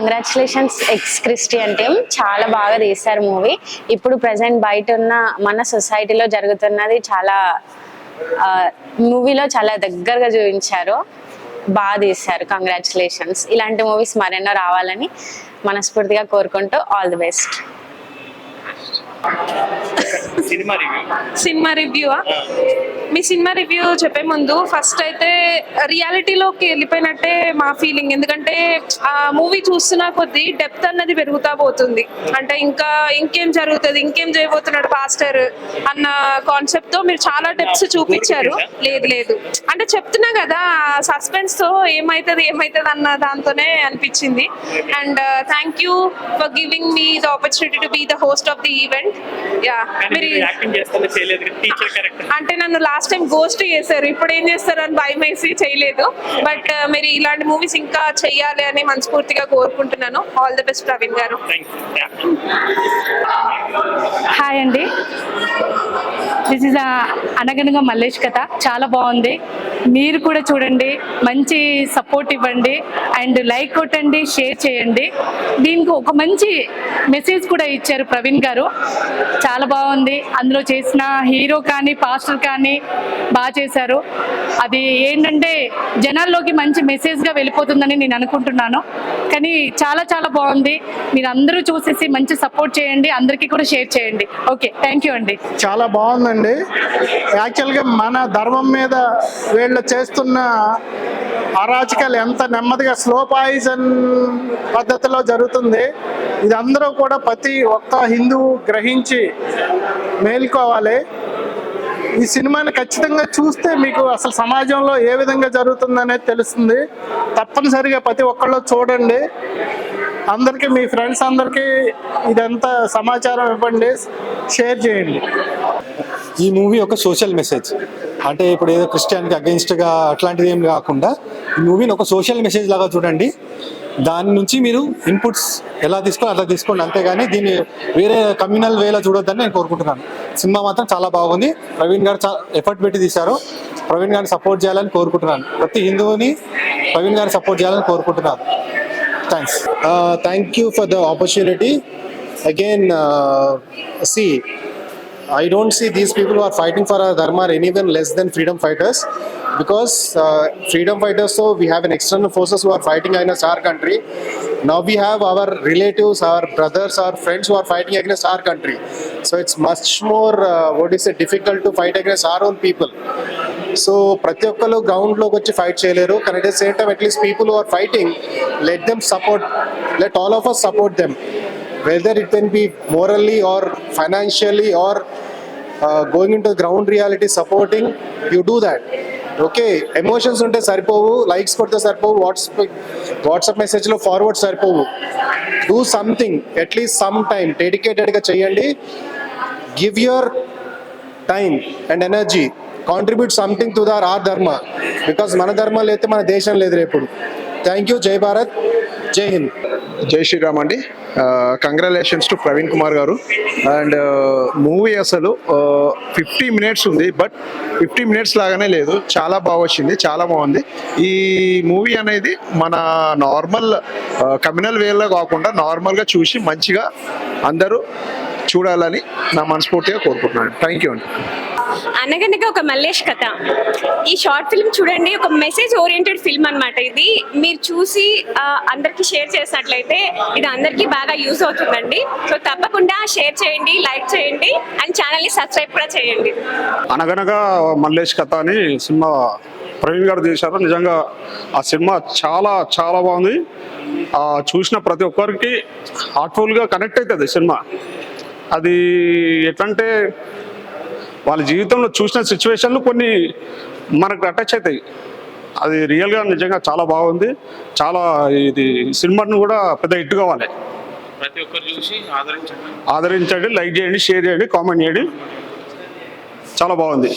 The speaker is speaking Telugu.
కంగ్రాచులేషన్స్ ఎక్స్ క్రిస్టియన్ టీమ్ చాలా బాగా తీశారు మూవీ. ఇప్పుడు ప్రజెంట్ బయట ఉన్న మన సొసైటీలో జరుగుతున్నది చాలా మూవీలో చాలా దగ్గరగా చూపించారు. బాగా తీశారు కంగ్రాచులేషన్స్. ఇలాంటి మూవీస్ మరెన్నో రావాలని మనస్ఫూర్తిగా కోరుకుంటూ all the best. Cinema review cinema review me cinema review చెప్పే ముందు ఫస్ట్ అయితే రియాలిటీలోకి వెళ్ళిపోయినట్టే మా ఫీలింగ్ ఎందుకంటే ఆ మూవీ చూస్తున్న కొద్దీ డెప్త్ అన్నది పెరుగుతా పోతుంది. అంటే ఇంకా ఇంకేం జరుగుతుంది ఇంకేం చేయబోతున్నాడు పాస్టర్ అన్న కాన్సెప్ట్తో మీరు చాలా డెప్త్స్ చూపించారు. లేదు లేదు. అంటే చెప్తున్నా కదా సస్పెన్స్తో ఏమైతుంది ఏమైతుంది అన్న దాంతోనే అనిపించింది. And thank you for giving me the opportunity to be the host of the event yeah కానీ మీరు మీరు యాక్టింగ్ చేస్తాను చేయలేదు టీచర్ క్యారెక్టర్ అంటే నన్ను లాస్ట్ టైం గోస్ట్ చేశారు. ఇప్పుడు ఏం చేస్తారు అని భయం వేసి చేయలేదు. బట్ మీరు ఇలాంటి మూవీస్ ఇంకా చెయ్యాలి అని మనస్ఫూర్తిగా కోరుకుంటున్నాను. ఆల్ ది బెస్ట్ ప్రవీణ్ గారు. హాయ్ అండి. దిస్ ఇస్ అనగనగా మల్లేష్ కథ. చాలా బాగుంది. మీరు కూడా చూడండి మంచి సపోర్ట్ ఇవ్వండి అండ్ లైక్ కొట్టండి షేర్ చేయండి. దీనికి ఒక మంచి మెసేజ్ కూడా ఇచ్చారు ప్రవీణ్ గారు. చాలా బాగుంది. అందులో చేసిన హీరో కానీ పాస్టర్ కానీ బాగా చేశారు. అది ఏంటంటే జనాల్లోకి మంచి మెసేజ్గా వెళ్ళిపోతుందని నేను అనుకుంటున్నాను. కానీ చాలా చాలా బాగుంది. మీరు అందరూ చూసేసి మంచి సపోర్ట్ చేయండి. అందరికీ కూడా షేర్ చేయండి. ఓకే థ్యాంక్ యూ అండి. చాలా బాగుందండి. యాక్చువల్గా మన ధర్మం మీద వీళ్ళు చేస్తున్న అరాచకాలు ఎంత నెమ్మదిగా స్లో పాయిజన్ పద్ధతిలో జరుగుతుంది. ఇది అందరూ కూడా ప్రతి ఒక్క హిందువు గ్రహించి మేల్కోవాలి. ఈ సినిమాని ఖచ్చితంగా చూస్తే మీకు అసలు సమాజంలో ఏ విధంగా జరుగుతుందనేది తెలుస్తుంది. తప్పనిసరిగా ప్రతి ఒక్కళ్ళు చూడండి. అందరికీ మీ ఫ్రెండ్స్ అందరికీ ఇదంతా సమాచారం ఇవ్వండి. షేర్ చేయండి. ఈ మూవీ ఒక సోషల్ మెసేజ్. అంటే ఇప్పుడు ఏదో క్రిస్టియానికి అగెన్స్ట్గా అట్లాంటిది ఏం కాకుండా ఈ మూవీని ఒక సోషల్ మెసేజ్ లాగా చూడండి. దాని నుంచి మీరు ఇన్పుట్స్ ఎలా తీసుకోవాలి అట్లా తీసుకోండి. అంతేగాని దీన్ని వేరే కమ్యూనల్ వేలో చూడొద్దని నేను కోరుకుంటున్నాను. సినిమా మాత్రం చాలా బాగుంది. ప్రవీణ్ గారు చాలా ఎఫర్ట్ పెట్టి తీశారు. ప్రవీణ్ గారిని సపోర్ట్ చేయాలని కోరుకుంటున్నాను. ప్రతి హిందువుని ప్రవీణ్ గారిని సపోర్ట్ చేయాలని కోరుకుంటున్నాను. Thanks. Thank you for the opportunity again see I don't see these people are fighting for our dharma or anyway less than freedom fighters because freedom ఫైటర్స్తో we have an external forces are fighting against our country now we have our relatives our brothers our friends are fighting against our country so it's much more what is a difficult to fight against our own people so ప్రతి ఒక్కరు గ్రౌండ్లోకి వచ్చి ఫైట్ చేయలేరు. కానీ at the same time at least people who are fighting let them support let all of us support them whether it can be morally or financially or uh, going into ground reality supporting you do that. Okay emotions ఉంటే సరిపోవు లైక్స్ కొడితే సరిపోవు వాట్సాప్ వాట్సాప్ మెసేజ్లో ఫార్వర్డ్ సరిపోవు. Do something at least some time డెడికేటెడ్గా చేయండి. Give your time and energy contribute something to their our dharma because మన ధర్మాలు అయితే మన దేశం లేదు రేపు. థ్యాంక్ యూ జై భారత్ జై హింద్ జై శ్రీరామ్ అండి. Congratulations to Praveen Kumar garu. And movie అసలు ఫిఫ్టీ మినిట్స్ ఉంది బట్ ఫిఫ్టీ మినిట్స్ లాగానే లేదు. చాలా బాగా వచ్చింది చాలా బాగుంది. ఈ మూవీ అనేది మన నార్మల్ కమ్యూనల్ వేలో కాకుండా నార్మల్గా చూసి మంచిగా అందరూ చూడాలని నా మనస్ఫూర్తిగా కోరుకుంటున్నాను. థ్యాంక్ యూ అండి. అనగనగా ఒక మల్లేష్ కథ. ఈ షార్ట్ ఫిల్మ్ చూడండి ఒక మెసేజ్ ఓరియంటెడ్ ఫిల్మ్ అన్నమాట ఇది. మీరు చూసి అందరికీ షేర్ చేసినట్లయితే ఇది అందరికీ బాగా యూజ్ అవుతుందండి. సో తప్పకుండా షేర్ చేయండి లైక్ చేయండి అండ్ ఛానల్ని సబ్స్క్రైబ్ కూడా చేయండి. అనగనగా మల్లేష్ కథ అని సినిమా ప్రవీణ్ గారు తీశారు. నిజంగా ఆ సినిమా చాలా చాలా బాగుంది. ఆ చూసిన ప్రతి ఒక్కరికి హార్ట్ఫుల్గా కనెక్ట్ అవుతుంది సినిమా. అది ఎట్లంటే వాళ్ళ జీవితంలో చూసిన సిచ్యువేషన్లు కొన్ని మనకు అటాచ్ అవుతాయి. అది రియల్గా నిజంగా చాలా బాగుంది. చాలా ఇది సినిమాను కూడా పెద్ద హిట్ కావాలి. ప్రతి ఒక్కరు చూసి ఆదరించండి. ఆదరించండి లైక్ చేయండి షేర్ చేయండి కామెంట్ చేయండి. చాలా బాగుంది.